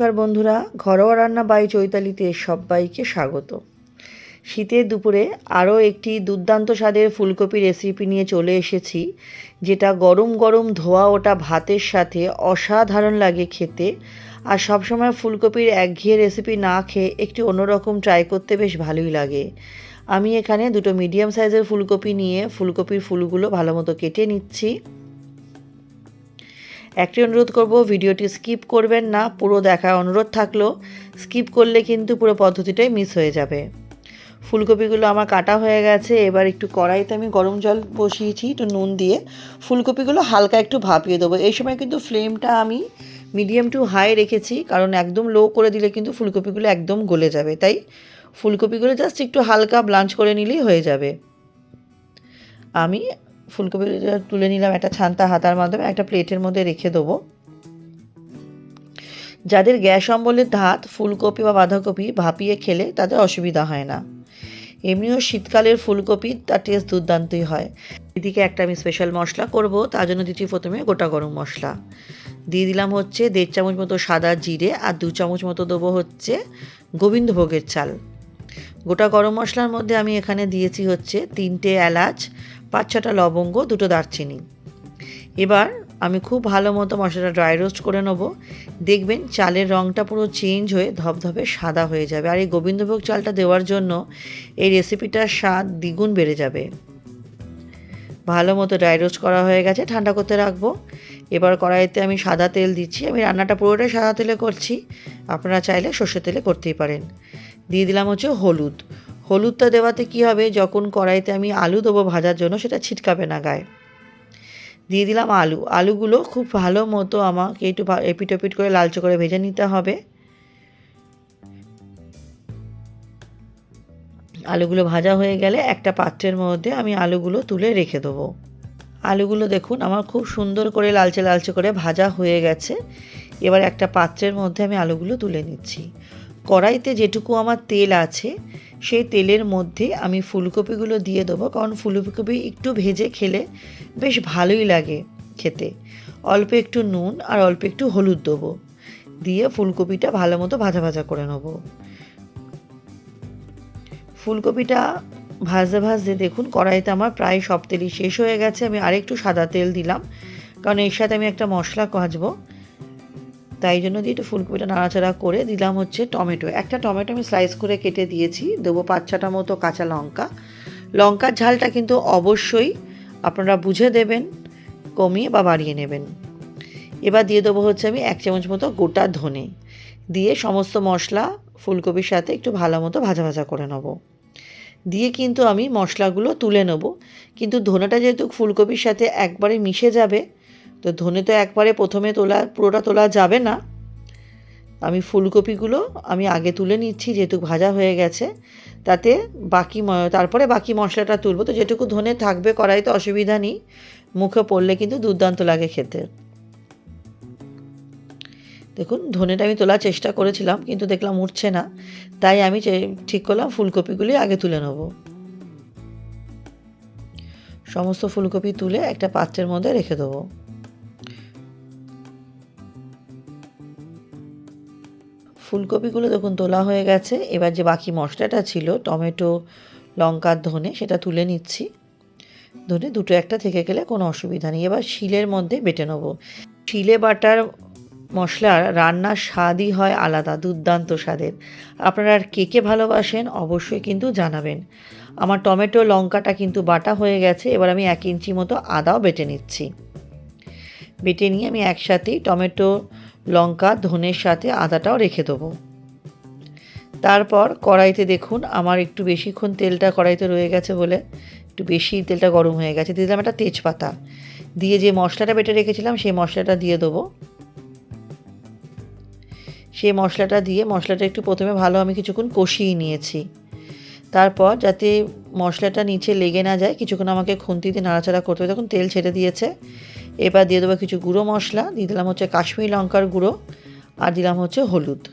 নমস্কার বন্ধুরা, ঘরোয়া রান্না বাই চৈতালিতে সবাইকে স্বাগত। শীতের দুপুরে আরও একটি দুর্দান্ত স্বাদের ফুলকপি রেসিপি নিয়ে চলে এসেছি, যেটা গরম গরম ধোয়া ওটা ভাতের সাথে অসাধারণ লাগে খেতে। আর সবসময় ফুলকপির একঘেয়ে রেসিপি না খেয়ে একটি অন্যরকম ট্রাই করতে বেশ ভালোই লাগে। আমি এখানে দুটো মিডিয়াম সাইজের ফুলকপি নিয়ে ফুলকপির ফুলগুলো ভালো মতো কেটে নিচ্ছি। একটি অনুরোধ করব, ভিডিওটি স্কিপ করবেন না, পুরো দেখার অনুরোধ থাকল। স্কিপ করলে কিন্তু পুরো পদ্ধতিটাই মিস হয়ে যাবে। ফুলকপিগুলো আমার কাটা হয়ে গেছে, এবার একটু কড়াইতে আমি গরম জল বসিয়েছি, একটু নুন দিয়ে। ফুলকপিগুলো হালকা একটু ভাপিয়ে দেবো। এই সময় কিন্তু ফ্লেমটা আমি মিডিয়াম টু হাই রেখেছি, কারণ একদম লো করে দিলে কিন্তু ফুলকপিগুলো একদম গলে যাবে। তাই ফুলকপিগুলো জাস্ট একটু হালকা ব্লাঞ্চ করে নিলেই হয়ে যাবে। আমি ফুলকপি তুলে নিলাম একটা ছান্তা হাতার মাধ্যমে, একটা প্লেটের মধ্যে রেখে দেবো। যাদের গ্যাস অম্বলের ধাত ফুলকপি বা বাঁধাকপি ভাপিয়ে খেলে তাদের অসুবিধা হয় না। এমনিও শীতকালের ফুলকপি তার টেস্ট দুর্দান্তই হয়। এদিকে একটা আমি স্পেশাল মশলা করব, তার জন্য দিচ্ছি প্রথমে গোটা গরম মশলা। দিয়ে দিলাম হচ্ছে দেড় চামচ মতো সাদা জিরে আর দু চামচ মতো দেবো হচ্ছে গোবিন্দভোগের চাল। গোটা গরম মশলার মধ্যে আমি এখানে দিয়েছি হচ্ছে তিনটে এলাচ পাঁচ ছটা লবঙ্গ, দুটো দারচিনি। এবার আমি খুব ভালো মতো মশলাটা ড্রাই রোস্ট করে নেব। দেখবেন চালের রঙটা পুরো চেঞ্জ হয়ে ধপধপে সাদা হয়ে যাবে। আর এই গোবিন্দভোগ চালটা দেওয়ার জন্য এই রেসিপিটার স্বাদ দ্বিগুণ বেড়ে যাবে। ভালো মতো ড্রাই রোস্ট করা হয়ে গেছে, ঠান্ডা করতে রাখব। এবার কড়াইতে আমি সাদা তেল দিচ্ছি। আমি রান্নাটা পুরোটাই সাদা তেলে করছি। আপনারা চাইলে সর্ষে তেলে করতেই পারেন। দিয়ে দিলাম হচ্ছে হলুদ। হলুদটা দেওয়াতে কী হবে? যখন কড়াইতে আমি আলু দেবো ভাজার জন্য, সেটা ছিটকাবে না গায়ে। দিয়ে দিলাম আলু। আলুগুলো খুব ভালো মতো আমাকে একটু এপিট ওপিট করে লালচে করে ভেজে নিতে হবে। আলুগুলো ভাজা হয়ে গেলে একটা পাত্রের মধ্যে আমি আলুগুলো তুলে রেখে দেবো। আলুগুলো দেখুন, আমার খুব সুন্দর করে লালচে লালচে করে ভাজা হয়ে গেছে। এবার একটা পাত্রের মধ্যে আমি আলুগুলো তুলে নিচ্ছি। কড়াইতে যেটুকু আমার তেল আছে সেই তেলের মধ্যে আমি ফুলকপিগুলো দিয়ে দেবো। কারণ ফুলকপি একটু ভেজে খেলে বেশ ভালোই লাগে খেতে। অল্প একটু নুন আর অল্প একটু হলুদ দেবো। দিয়ে ফুলকপিটা ভালো মতো ভাজা ভাজা করে নেব। ফুলকপিটা ভাজতে ভাজতে দেখুন, কড়াইতে আমার প্রায় সব তেলই শেষ হয়ে গেছে। আমি আরেকটু সাদা তেল দিলাম। কারণ এর সাথে আমি একটা মশলা কাজবো তাই জন্য দিয়ে একটু ফুলকপিটা নাড়াচাড়া করে দিলাম হচ্ছে টমেটো। একটা টমেটো আমি স্লাইস করে কেটে দিয়েছি, দেবো পাঁচ ছটা মতো কাঁচা লঙ্কা। লঙ্কার ঝালটা কিন্তু অবশ্যই আপনারা বুঝে দেবেন, কমিয়ে বা বাড়িয়ে নেবেন। এবার দিয়ে দেবো হচ্ছে আমি এক চামচ মতো গোটা ধনে। দিয়ে সমস্ত মশলা ফুলকপির সাথে একটু ভালো মতো ভাজা ভাজা করে নেব। দিয়ে কিন্তু আমি মশলাগুলো তুলে নেব। কিন্তু ধনেটা যেহেতু ফুলকপির সাথে একবারে মিশে যাবে তো ধনে তো একবারে প্রথমে তোলা, পুরোটা তোলা যাবে না। আমি ফুলকপিগুলো আমি আগে তুলে নিচ্ছি, যেহেতু ভাজা হয়ে গেছে। তাতে বাকি তারপরে বাকি মশলাটা তুলবো। তো যেটুকু ধনে থাকবে কড়াইতে অসুবিধা নেই। মুখে পড়লে কিন্তু দুর্দান্ত লাগে খেতে। দেখুন, ধনেটা আমি তোলার চেষ্টা করেছিলাম, কিন্তু দেখলাম উঠছে না। তাই আমি ঠিক করলাম ফুলকপিগুলি আগে তুলে নেব। সমস্ত ফুলকপি তুলে একটা পাত্রের মধ্যে রেখে দেবো। ফুলকপিগুলো দেখুন তোলা হয়ে গেছে, এবার যে বাকি মশলাটা ছিল, টমেটো লঙ্কার ধনে, সেটা তুলে নিচ্ছি। ধনে দুটো একটা থেকে গেলে কোনো অসুবিধা নেই। এবার শিলের মধ্যে বেটে নেব। শিলে বাটার মশলার রান্নার স্বাদই হয় আলাদা, দুর্দান্ত স্বাদের। আপনারা আর কে কে ভালোবাসেন অবশ্যই কিন্তু জানাবেন। আমার টমেটো, লঙ্কাটা কিন্তু বাটা হয়ে গেছে, এবার আমি এক ইঞ্চি মতো আদাও বেটে নিচ্ছি। বেটে নিয়ে আমি একসাথেই টমেটো লঙ্কা, ধনের সাথে আদাটাও রেখে দেবো। তারপর কড়াইতে দেখুন, আমার একটু বেশিক্ষণ তেলটা কড়াইতে রয়ে গেছে বলে একটু বেশি তেলটা গরম হয়ে গেছে। দিয়ে দিলাম একটা তেজপাতা। দিয়ে যে মশলাটা বেটে রেখেছিলাম, সেই মশলাটা দিয়ে দেবো। সেই মশলাটা দিয়ে, মশলাটা একটু প্রথমে ভালো আমি কিছুক্ষণ কষিয়ে নিয়েছি। তারপর যাতে মশলাটা নিচে লেগে না যায়, কিছুক্ষণ আমাকে খুন্তিতে নাড়াচাড়া করতে হবে। তখন তেল ছেড়ে দিয়েছে। এবার দিয়ে দেবো কিছু গুঁড়ো মশলা, দিয়ে দিলাম হচ্ছে কাশ্মীর লঙ্কার গুঁড়ো, আর দিলাম হচ্ছে হলুদ।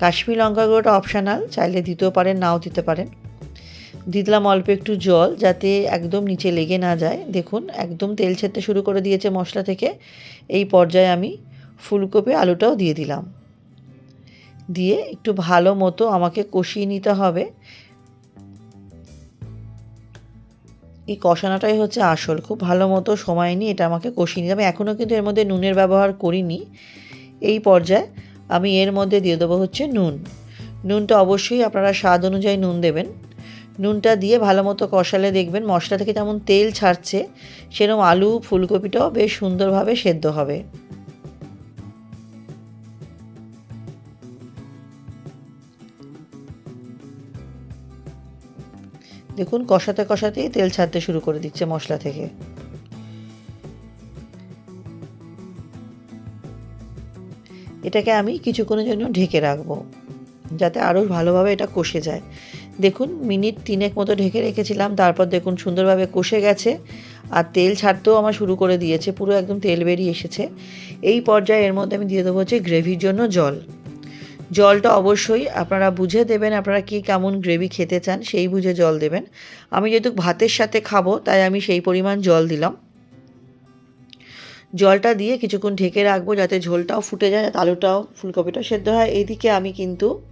কাশ্মীর লঙ্কার গুঁড়োটা অপশানাল চাইলে দিতেও পারেন, নাও দিতে পারেন। দিয়ে দিলাম অল্প একটু জল, যাতে একদম নিচে লেগে না যায়। দেখুন, একদম তেল ছেড়তে শুরু করে দিয়েছে মশলা থেকে। এই পর্যায়ে আমি ফুলকপি আলুটাও দিয়ে দিলাম। দিয়ে একটু ভালো মতো আমাকে কষিয়ে নিতে হবে। এই কষানোটাই হচ্ছে আসল। খুব ভালো মতো সময় নিয়ে এটা আমাকে কষিয়ে নিতে আমি এখনও কিন্তু এর মধ্যে নুনের ব্যবহার করিনি। এই পর্যায়ে আমি এর মধ্যে দিয়ে দেবো হচ্ছে নুন। নুনটা অবশ্যই আপনারা স্বাদ অনুযায়ী নুন দেবেন। নুনটা দিয়ে ভালো মতো কষালে দেখবেন মশলা থেকে যেমন তেল ছাড়ছে, সেরকম আলু, ফুলকপিটাও বেশ সুন্দরভাবে সেদ্ধ হবে। দেখুন, কষাতে কষাতেই তেল ছাড়তে শুরু করে দিচ্ছে মশলা থেকে। এটাকে আমি কিছুক্ষণের জন্য ঢেকে রাখব, যাতে আরও ভালোভাবে এটা কষে যায়। দেখুন, মিনিট তিনেক মতো ঢেকে রেখেছিলাম, তারপর দেখুন সুন্দরভাবে কষে গেছে, আর তেল ছাড়তেও আমার শুরু করে দিয়েছে, পুরো একদম তেল বেরিয়ে এসেছে। এই পর্যায়ে এর মধ্যে আমি দিয়ে দেবো হচ্ছে গ্রেভির জন্য জল। জলটা অবশ্যই আপনারা বুঝে দেবেন, আপনারা কি কেমন গ্রেভি খেতে চান সেই বুঝে জল দেবেন। আমি যেহেতু ভাতের সাথে খাব, তাই আমি সেই পরিমাণ জল দিলাম। জলটা দিয়ে কিছুক্ষণ ঢেকে রাখব যাতে ঝোলটাও ফুটে যায় যাতে আলুটাও, ফুলকপিটাও সেদ্ধ হয়। এইদিকে আমি কিন্তু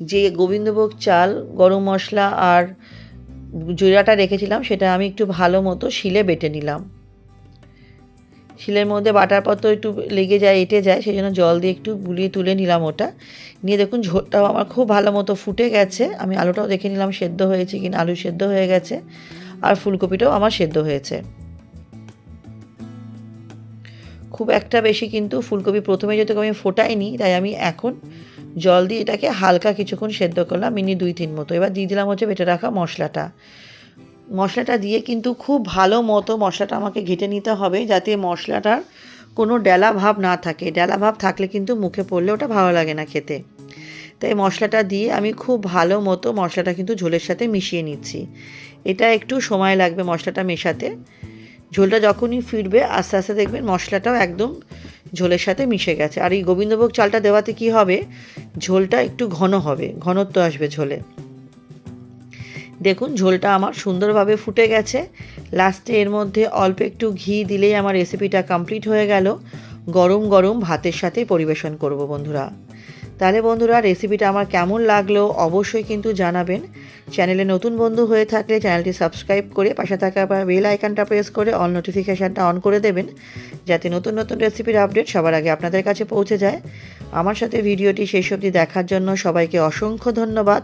যে গোবিন্দভোগ চাল, গরম মশলা আর জিরাটা রেখেছিলাম, সেটা আমি একটু ভালো মতো শিলে বেটে নিলাম। শিলের মধ্যে বাটার পর তো একটু লেগে যায়, এঁটে যায়, সেই জন্য জল দিয়ে একটু গুলিয়ে তুলে নিলাম ওটা। নিয়ে দেখুন ঝোলটাও আমার খুব ভালো মতো ফুটে গেছে। আমি আলুটাও দেখে নিলাম সেদ্ধ হয়েছে কিনা আলু সেদ্ধ হয়ে গেছে। আর ফুলকপিটাও আমার সেদ্ধ হয়েছে। খুব একটা বেশি কিন্তু ফুলকপি প্রথমে যেহেতু আমি ফোটাইনি, তাই আমি এখন জল দিয়ে এটাকে হালকা কিছুক্ষণ সেদ্ধ করলাম, মিনি দুই তিন মতো। এবার দিয়ে দিলাম হচ্ছে বেটে রাখা মশলাটা। মশলাটা দিয়ে কিন্তু খুব ভালো মতো মশলাটা আমাকে ঘেটে নিতে হবে যাতে মশলাটার কোনো ডেলা ভাব না থাকে। ডেলা ভাব থাকলে কিন্তু মুখে পড়লে ওটা ভালো লাগে না খেতে। তাই মশলাটা দিয়ে আমি খুব ভালো মতো মশলাটা কিন্তু ঝোলের সাথে মিশিয়ে নিচ্ছি। এটা একটু সময় লাগবে মশলাটা মেশাতে। ঝোলটা যখনই ফিরবে, আস্তে আস্তে দেখবেন মশলাটাও একদম ঝোলের সাথে মিশে গেছে। আর এই গোবিন্দভোগ চালটা দেওয়াতে কি হবে? ঝোলটা একটু ঘন হবে, ঘনত্ব আসবে ঝোলে। দেখুন, ঝোলটা আমার সুন্দরভাবে ফুটে গেছে। লাস্টে এর মধ্যে অল্প একটু ঘি দিলেই আমার রেসিপিটা কমপ্লিট হয়ে গেল। গরম গরম ভাতের সাথে পরিবেশন করব বন্ধুরা। তাহলে বন্ধুরা রেসিপিটা আমার কেমন লাগল অবশ্যই কিন্তু জানাবেন। চ্যানেলে নতুন বন্ধু হয়ে থাকলে চ্যানেলটি সাবস্ক্রাইব করে পাশে থাকা বেল আইকনটা প্রেস করে অল নোটিফিকেশানটা অন করে দেবেন, যাতে নতুন নতুন রেসিপির আপডেট সবার আগে আপনাদের কাছে পৌঁছে যায়। আমার সাথে ভিডিওটি শেষ অবধি দেখার জন্য সবাইকে অসংখ্য ধন্যবাদ।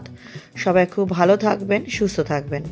সবাই খুব ভালো থাকবেন, সুস্থ থাকবেন।